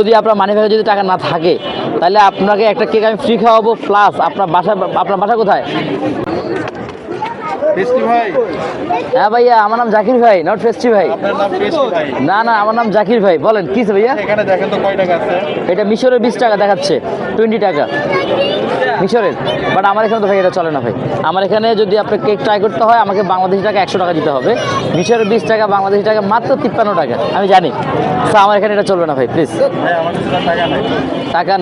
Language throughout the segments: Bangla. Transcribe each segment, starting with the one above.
যদি আপনার মানি ব্যাগে যদি টাকা না থাকে তাহলে আপনাকে একটা কেক আমি ফ্রি খাওয়াবো প্লাস আপনার বাসা আপনার বাসা কোথায়? হ্যাঁ ভাইয়া আমার নাম জাকির ভাই নট ফেস্টি ভাই। না না আমার নাম জাকির ভাই। বলেন কি ভাইয়া? এটা মিশরের বিশ টাকা দেখাচ্ছে টোয়েন্টি টাকা। মিশরের? বাট আমার এখানে তো ভাই এটা চলে না ভাই। আমার এখানে যদি আপনার কেক ট্রাই করতে হয় আমাকে বাংলাদেশি টাকা একশো টাকা দিতে হবে। মিশরের বিশ টাকা বাংলাদেশি টাকা মাত্র তিপ্পান্ন টাকা। আমি জানি। তো আমার এখানে এটা চলবে না ভাই প্লিজ টাকা নাই। টাকা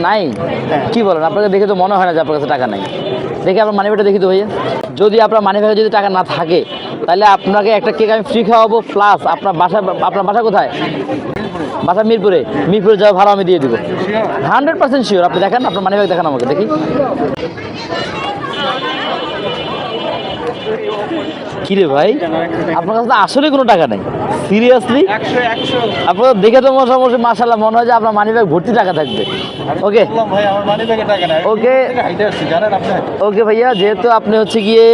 কি বলেন? আপনাকে দেখে তো মনে হয় না যে আপনার কাছে টাকা নাই। দেখে আপনার মানি ব্যাগটা দেখি তো ভাইয়া। যদি আপনার মানি ব্যাগে যদি টাকা না থাকে তাহলে আপনাকে একটা কেক আমি ফ্রি খাওয়াবো প্লাস আপনার বাসা আপনার বাসা কোথায়? বাসা মিরপুরে। মিরপুরে যাওয়া ভাড়া আমি দিয়ে দিব। হান্ড্রেড পার্সেন্ট শিওর আপনি দেখেন, আপনার মানিব্যাগ দেখেন দেখান আমাকে, দেখি। কিরে ভাই? আপনার কাছে আসলে কোনো টাকা নেই। সিরিয়াসলি আপনার দেখে তো মোটামুটি মাসাল্লাহ মনে হয় যে আপনার মানি ব্যাগ ভর্তি টাকা থাকবে। ওকে আপনি ওকে ভাইয়া, যেহেতু আপনি হচ্ছে গিয়ে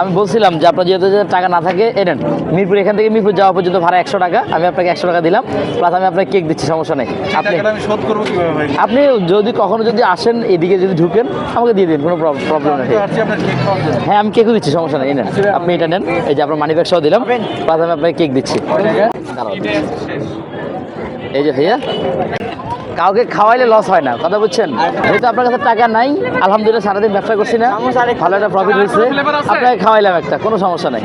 আমি বলছিলাম যে আপনার যেহেতু টাকা না থাকে এনেন মিরপুর, এখান থেকে মিরপুর যাওয়া পর্যন্ত ভাড়া একশো টাকা। আমি আপনাকে একশো টাকা দিলাম। প্লাস আমি আপনাকে কেক দিচ্ছি, সমস্যা নেই। আপনি আপনি যদি কখনো যদি আসেন, এদিকে যদি ঢুকেন, আমাকে দিয়ে দিন, কোনো প্রবলেম নেই। হ্যাঁ আমি কেকও দিচ্ছি, সমস্যা নেই, এই নেন। আপনি এটা নেন। এই যে আপনার মানি ব্যাগ সহ দিলাম। প্রথমে আপনাকে কেক দিচ্ছি। এই যে ভাইয়া, কাউকে খাওয়াইলে লস হয় না, কথা বুঝছেন? যেহেতু আপনার কাছে টাকা নাই, আলহামদুলিল্লাহ সারাদিন ব্যবসা করছি না, ভালো একটা প্রফিট হয়েছে। আপনাকে খাওয়াইলাম একটা, কোনো সমস্যা নাই।